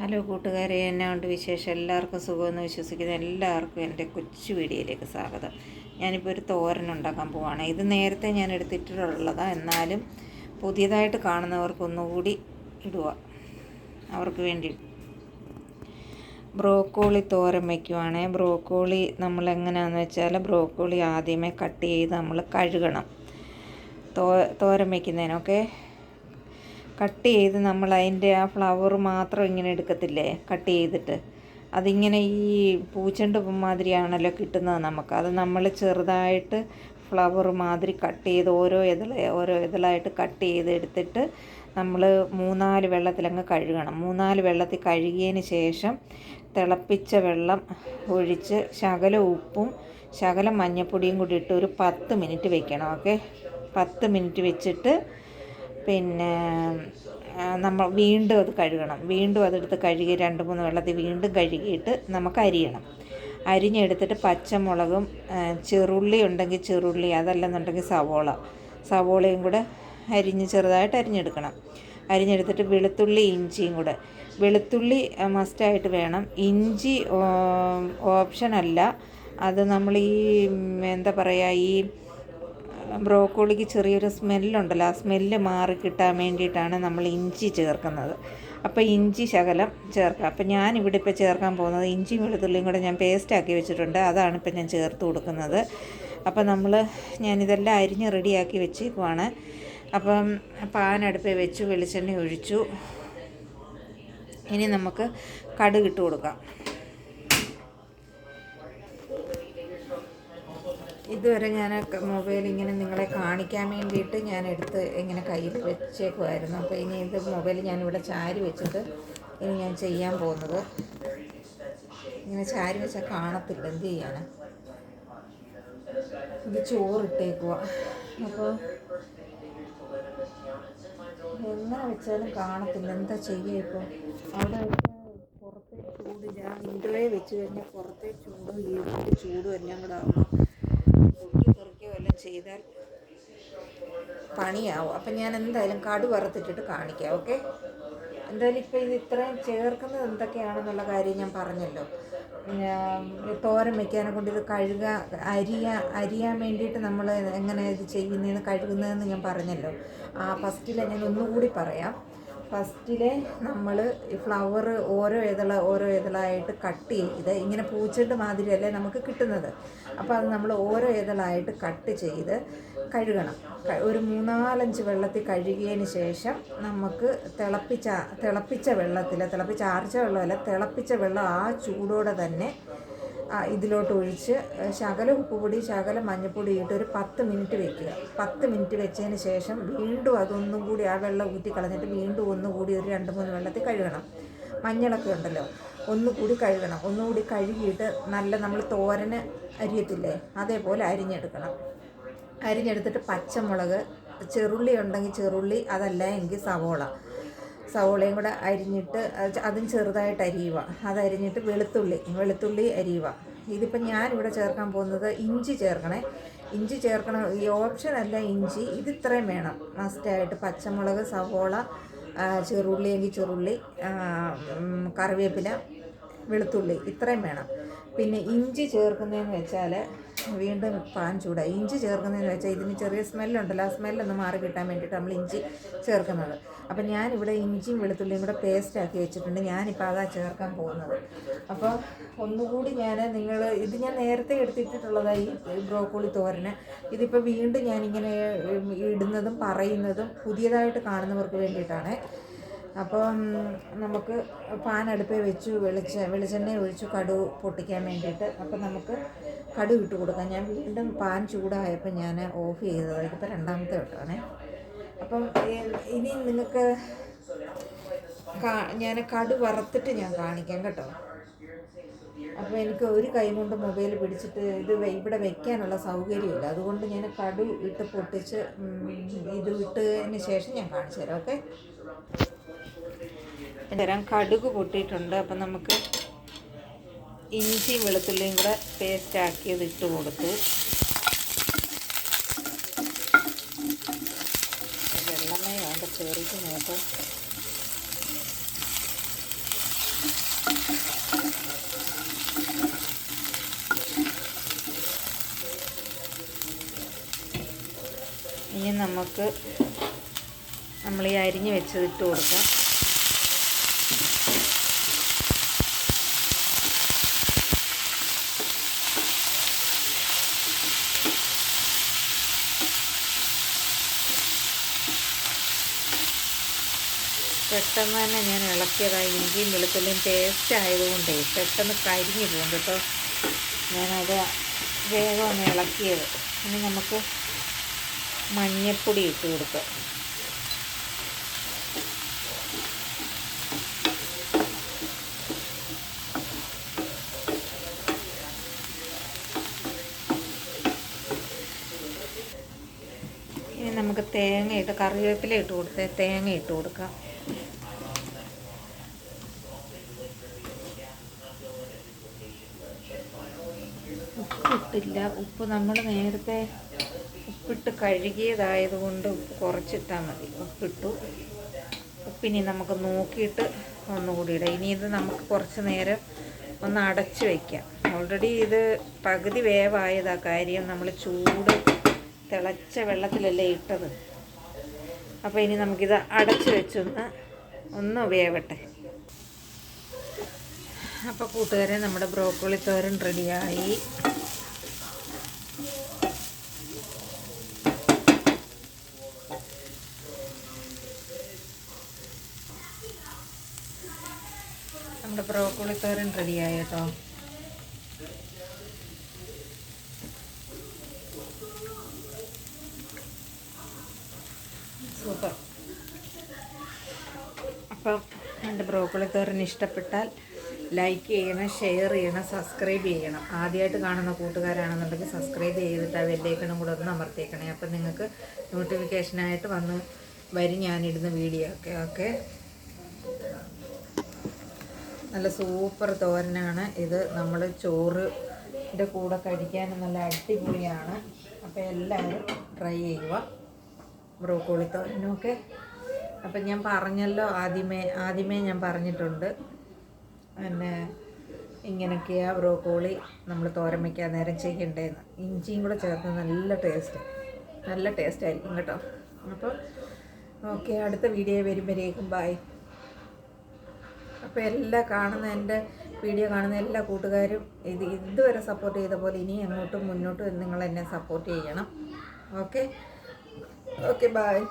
Hello കൂട്ടുകാരെ എന്നെ ഉണ്ട് വിശേഷം? എല്ലാവർക്കും സുഖമെന്ന് വിശ്വസിക്കുന്ന എല്ലാവർക്കും എന്റെ കൊച്ചു വീഡിയോയിലേക്ക് സ്വാഗതം. ഞാനിപ്പോൾ ഒരു തോരൻ ഉണ്ടാക്കാൻ പോവാണ്. ഇത് നേരത്തെ ഞാൻ എടുത്തിട്ടുള്ളതാണ് എന്നാലും പുതിയതായിട്ട് കാണുന്നവർക്കൊന്നുകൂടി ഇടുക. അവർക്ക് വേണ്ടി ബ്രോക്കോളി തോരൻ വയ്ക്കുവാണേ. ബ്രോക്കോളി നമ്മൾ എങ്ങനെയാണെന്ന് വെച്ചാൽ ബ്രോക്കോളി ആദ്യമേ കട്ട് ചെയ്ത് നമ്മൾ കഴുകണം. തോ തോരൻ വയ്ക്കുന്നതിനൊക്കെ കട്ട് ചെയ്ത് നമ്മൾ അതിന്റെ ആ ഫ്ലവർ മാത്രം ഇങ്ങനെ എടുക്കത്തില്ലേ? കട്ട് ചെയ്തിട്ട്. അതിങ്ങനെ ഈ പൂച്ചെണ്ട് മാതിരിയാണല്ലോ കിട്ടുന്നത് നമുക്ക്. അത് നമ്മൾ ചെറുതായിട്ട് ഫ്ലവർ മാതിരി കട്ട് ചെയ്ത് ഓരോ ഇതള ഓരോ ഇതളായിട്ട് കട്ട് ചെയ്ത് എടുത്തിട്ട് നമ്മൾ മൂന്നാൽ വെള്ളത്തിലങ്ങ് കഴുകണം. മൂന്നാൽ വെള്ളത്തിൽ കഴുകിയതിന് ശേഷം തിളപ്പിച്ച വെള്ളം ഒഴിച്ച് ശകല ഉപ്പും ശകലം മഞ്ഞൾപ്പൊടിയും കൂടി ഇട്ട് ഒരു പത്ത് മിനിറ്റ് വെക്കണം ഓക്കെ? പത്ത് മിനിറ്റ് വെച്ചിട്ട് പിന്നെ നമ്മൾ വീണ്ടും അത് കഴുകണം. വീണ്ടും അതെടുത്ത് കഴുകി രണ്ട് മൂന്ന് വെള്ളത്തിൽ വീണ്ടും കഴുകിയിട്ട് നമുക്ക് അരിയണം. അരിഞ്ഞെടുത്തിട്ട് പച്ചമുളകും ചെറുള്ളി ഉണ്ടെങ്കിൽ ചെറുള്ളി അതല്ലെന്നുണ്ടെങ്കിൽ സവോള. സവോളയും കൂടെ അരിഞ്ഞ് ചെറുതായിട്ട് അരിഞ്ഞെടുക്കണം. അരിഞ്ഞെടുത്തിട്ട് വെളുത്തുള്ളി ഇഞ്ചിയും കൂടെ. വെളുത്തുള്ളി മസ്റ്റായിട്ട് വേണം. ഇഞ്ചി ഓപ്ഷനല്ല. അത് നമ്മൾ ഈ എന്താ പറയുക ഈ ബ്രോക്കോളിക്ക് ചെറിയൊരു സ്മെല്ലുണ്ടല്ലോ. ആ സ്മെല്ല് മാറി കിട്ടാൻ വേണ്ടിയിട്ടാണ് നമ്മൾ ഇഞ്ചി ചേർക്കുന്നത്. അപ്പോൾ ഇഞ്ചി ശകലം ചേർക്കുക അപ്പോൾ ഞാനിവിടെ ഇപ്പോൾ ചേർക്കാൻ പോകുന്നത് ഇഞ്ചിയും വെളുത്തുള്ളിയും കൂടെ ഞാൻ പേസ്റ്റാക്കി വെച്ചിട്ടുണ്ട്. അതാണ് ഇപ്പം ഞാൻ ചേർത്ത് കൊടുക്കുന്നത്. അപ്പോൾ നമ്മൾ ഞാനിതെല്ലാം അരിഞ്ഞ് റെഡിയാക്കി വെച്ചേക്കുവാണ് അപ്പം പാൻ വെച്ചു വെളിച്ചെണ്ണ ഒഴിച്ചു. ഇനി നമുക്ക് കടുകിട്ട് കൊടുക്കാം. ഇതുവരെ ഞാൻ മൊബൈൽ ഇങ്ങനെ നിങ്ങളെ കാണിക്കാൻ വേണ്ടിയിട്ട് ഞാൻ എടുത്ത് ഇങ്ങനെ കയ്യിൽ വെച്ചേക്കുമായിരുന്നു അപ്പോൾ ഇനി ഇത് മൊബൈൽ ഞാനിവിടെ ചാരി വെച്ചിട്ട് ഇനി ഞാൻ ചെയ്യാൻ പോകുന്നത്. ഇങ്ങനെ ചാരി വെച്ചാൽ കാണത്തില്ല. എന്ത് ചെയ്യാനാ ഇത് ചോറിട്ടേക്കുക അപ്പോൾ എങ്ങനെ വെച്ചാലും കാണത്തില്ല. എന്താ ചെയ്യുക ഇപ്പോൾ അവിടെ പുറത്തെ ചൂടില്ല വിൻഡോയെ വെച്ച് കഴിഞ്ഞാൽ പുറത്തെ ചൂടും ഈ ചൂടും എല്ലാം കൂടെ ആകുമ്പോൾ പൊക്കി പെറുക്കിയോ എല്ലാം ചെയ്താൽ പണിയാവും. അപ്പം ഞാൻ എന്തായാലും കാട് വറുത്തിട്ടിട്ട് കാണിക്കാം ഓക്കെ? എന്തായാലും ഇപ്പോൾ ഇത് ഇത്രയും ചേർക്കുന്നത് എന്തൊക്കെയാണെന്നുള്ള കാര്യം ഞാൻ പറഞ്ഞല്ലോ. തോരൻ വയ്ക്കാനെ കൊണ്ട് ഇത് കഴുക അരിയ അരിയാൻ വേണ്ടിയിട്ട് നമ്മൾ എങ്ങനെ ഇത് ചെയ്യുന്നതെന്ന് കഴുകുന്നതെന്ന് ഞാൻ പറഞ്ഞല്ലോ. ആ ഫസ്റ്റിൽ ഞാൻ ഒന്നുകൂടി പറയാം. ഫസ്റ്റിൽ നമ്മൾ ഫ്ലവർ ഓരോ ഇതള ഓരോ ഇതളായിട്ട് കട്ട് ചെയ്ത് ഇങ്ങനെ പൂച്ചെണ്ട് മാതിരിയല്ലേ നമുക്ക് കിട്ടുന്നത്. അപ്പോൾ അത് നമ്മൾ ഓരോ ഇതളായിട്ട് കട്ട് ചെയ്ത് കഴുകണം. ഒരു മൂന്നാലഞ്ച് വെള്ളത്തിൽ കഴുകിയതിന് ശേഷം നമുക്ക് തിളപ്പിച്ച തിളപ്പിച്ച വെള്ളത്തിൽ തിളപ്പിച്ച ആർച്ച വെള്ളമല്ല തിളപ്പിച്ച വെള്ളം ആ ചൂടോടെ തന്നെ ഇതിലോട്ട് ഒഴിച്ച് ശകലം ഉപ്പുപൊടി ശകലം മഞ്ഞൾപ്പൊടി ഇട്ട് ഒരു പത്ത് മിനിറ്റ് വെക്കുക. പത്ത് മിനിറ്റ് വെച്ചതിന് ശേഷം വീണ്ടും അതൊന്നും കൂടി ആ വെള്ളം ഊറ്റി കളഞ്ഞിട്ട് വീണ്ടും ഒന്നുകൂടി ഒരു രണ്ട് മൂന്ന് വെള്ളത്തിൽ കഴുകണം. മഞ്ഞളൊക്കെ ഉണ്ടല്ലോ ഒന്നുകൂടി കഴുകണം. ഒന്നുകൂടി കഴുകിയിട്ട് നല്ല നമ്മൾ തോരന് അരിയത്തില്ലേ അതേപോലെ അരിഞ്ഞെടുക്കണം. അരിഞ്ഞെടുത്തിട്ട് പച്ചമുളക് ചെറുള്ളി ഉണ്ടെങ്കിൽ ചെറുള്ളി അതല്ല എങ്കിൽ സവോള. സവോളയും കൂടെ അരിഞ്ഞിട്ട് അതും ചെറുതായിട്ട് അരിയുക. അതരിഞ്ഞിട്ട് വെളുത്തുള്ളി വെളുത്തുള്ളി അരിയുക. ഇതിപ്പോൾ ഞാനിവിടെ ചേർക്കാൻ പോകുന്നത് ഇഞ്ചി ചേർക്കണേ. ഇഞ്ചി ചേർക്കണം ഈ ഓപ്ഷൻ അല്ല ഇഞ്ചി. ഇത് ഇത്രയും വേണം. മസ്റ്റായിട്ട് പച്ചമുളക് സവോള ചെറുള്ളി എങ്കിൽ ചെറുള്ളി കറിവേപ്പില വെളുത്തുള്ളി ഇത്രയും വേണം. പിന്നെ ഇഞ്ചി ചേർക്കുന്നതെന്ന് വെച്ചാൽ വീണ്ടും പാൻ ചൂടായി. ഇഞ്ചി ചേർക്കുന്നതെന്ന് വെച്ചാൽ ഇതിന് ചെറിയ സ്മെല്ലുണ്ടല്ലോ. ആ സ്മെല്ലൊന്ന് മാറി കിട്ടാൻ വേണ്ടിയിട്ട് നമ്മൾ ഇഞ്ചി ചേർക്കുന്നത്. അപ്പം ഞാനിവിടെ ഇഞ്ചിയും വെളുത്തുള്ളിയും കൂടെ പേസ്റ്റാക്കി വെച്ചിട്ടുണ്ട്. ഞാനിപ്പോൾ അതാ ചേർക്കാൻ പോകുന്നത്. അപ്പോൾ ഒന്നുകൂടി ഞാൻ നിങ്ങൾ ഇത് ഞാൻ നേരത്തെ എടുത്തിട്ടുള്ളതായി ഈ ബ്രോക്കോളി തോരന്. ഇതിപ്പോൾ വീണ്ടും ഞാനിങ്ങനെ ഇടുന്നതും പറയുന്നതും പുതിയതായിട്ട് കാണുന്നവർക്ക് വേണ്ടിയിട്ടാണ്. അപ്പം നമുക്ക് പാൻ അടുപ്പിൽ വെച്ചു വെളിച്ച വെളിച്ചെണ്ണ ഒഴിച്ചു കടു പൊട്ടിക്കാൻ വേണ്ടിയിട്ട് അപ്പോൾ നമുക്ക് കടു ഇട്ട് കൊടുക്കാം. ഞാൻ വീണ്ടും പാൻ ചൂടായപ്പോൾ ഞാൻ ഓഫ് ചെയ്തത്. ഇതിപ്പോൾ രണ്ടാമത്തെ വട്ടമാണ്. അപ്പം ഇനി നിങ്ങൾക്ക് ഞാൻ കടു വറുത്തിട്ട് ഞാൻ കാണിക്കാം കേട്ടോ. അപ്പോൾ എനിക്ക് ഒരു കൈ കൊണ്ട് മൊബൈൽ പിടിച്ചിട്ട് ഇത് ഇവിടെ വെക്കാനുള്ള സൗകര്യമില്ല. അതുകൊണ്ട് ഞാൻ കടു ഇട്ട് പൊട്ടിച്ച് ഇത് ഇട്ടതിന് ശേഷം ഞാൻ കാണിച്ചു തരാം. ഓക്കെ? തരാം. കടുക് പൊട്ടിയിട്ടുണ്ട് അപ്പം നമുക്ക് ഇഞ്ചിയും വെളുത്തുള്ളിയും കൂടെ പേസ്റ്റ് ആക്കിയത് ഇട്ട് കൊടുത്തു. വെള്ളമേ വേണ്ട ചേറിക്കുന്നു കേട്ടോ ഇനി നമുക്ക് നമ്മൾ ഈ അരിഞ്ഞ് വെച്ചതിട്ട് കൊടുക്കാം. പെട്ടെന്ന് തന്നെ ഞാൻ ഇളക്കിയതായി ഇഞ്ചിയും വെളുത്തുള്ളിയും ടേസ്റ്റ് ആയതുകൊണ്ടേ പെട്ടെന്ന് കരിഞ്ഞു പോകും കേട്ടോ. ഞാനത് വേഗം ഒന്ന് ഇളക്കിയത്. ഇനി നമുക്ക് മഞ്ഞൾപ്പൊടി ഇട്ട് കൊടുക്കാം. ഇനി നമുക്ക് തേങ്ങ ഇട്ട് കറിവേപ്പില ഇട്ട് കൊടുത്ത് തേങ്ങ ഇട്ട് കൊടുക്കാം. ഉപ്പിട്ടില്ല ഉപ്പ് നമ്മൾ നേരത്തെ ഉപ്പിട്ട് കഴുകിയതായതുകൊണ്ട് ഉപ്പ് കുറച്ചിട്ടാൽ മതി. ഉപ്പിട്ടു. ഉപ്പിനി നമുക്ക് നോക്കിയിട്ട് ഒന്നുകൂടി ഇടാം. ഇനി ഇത് നമുക്ക് കുറച്ച് നേരം ഒന്ന് അടച്ച് വയ്ക്കാം ഓൾറെഡി ഇത് പകുതി വേവായതാ കാര്യം. നമ്മൾ ചൂട് തിളച്ച വെള്ളത്തിലല്ലേ ഇട്ടത്. അപ്പോൾ ഇനി നമുക്കിത് അടച്ച് വെച്ചൊന്ന് ഒന്ന് വേവട്ടെ. അപ്പോൾ കൂട്ടുകാരെ നമ്മുടെ ബ്രോക്കോളി തോരൻ റെഡിയായി. നമ്മുടെ ബ്രോക്കോളി തോരൻ റെഡിയായി കേട്ടോ സൂപ്പർ അപ്പം എന്റെ ബ്രോക്കളി തോരൻ ഇഷ്ടപ്പെട്ടാൽ ലൈക്ക് ചെയ്യണം ഷെയർ ചെയ്യണം സബ്സ്ക്രൈബ് ചെയ്യണം. ആദ്യമായിട്ട് കാണുന്ന കൂട്ടുകാരാണെന്നുണ്ടെങ്കിൽ സബ്സ്ക്രൈബ് ചെയ്തിട്ട് ആ വെല്ലേക്കണം കൂടെ ഒന്ന് അമർത്തിയേക്കണേ. അപ്പം നിങ്ങൾക്ക് നോട്ടിഫിക്കേഷനായിട്ട് വന്ന് വരും ഞാനിടുന്ന വീഡിയോ ഒക്കെ. ഓക്കെ? നല്ല സൂപ്പർ തോരനാണ് ഇത്. നമ്മൾ ചോറിന്റെ കൂടെ കഴിക്കാൻ നല്ല അടിപൊളിയാണ്. അപ്പോൾ എല്ലാവരും ട്രൈ ചെയ്യുക. ബ്രോക്കോളി തോരനൊക്കെ അപ്പം ഞാൻ പറഞ്ഞല്ലോ ആദ്യമേ ആദ്യമേ ഞാൻ പറഞ്ഞിട്ടുണ്ട്. പിന്നെ ഇങ്ങനെയൊക്കെയാണ് ബ്രോക്കോളി നമ്മൾ തോരൻ നേരം ചെയ്യേണ്ടതെന്ന് ഇഞ്ചിയും കൂടെ ചേർത്ത് നല്ല ടേസ്റ്റ് നല്ല ടേസ്റ്റ് ആയിരിക്കും കേട്ടോ. അപ്പോൾ ഓക്കെ അടുത്ത വീഡിയോ വരുമ്പോഴേക്കും ബായ് അപ്പോൾ എല്ലാം കാണുന്ന എന്റെ വീഡിയോ കാണുന്ന എല്ലാ കൂട്ടുകാരും ഇത് ഇതുവരെ സപ്പോർട്ട് ചെയ്ത പോലെ ഇനി അങ്ങോട്ടും മുന്നോട്ടും നിങ്ങൾ എന്നെ സപ്പോർട്ട് ചെയ്യണം. ഓക്കെ? Okay bye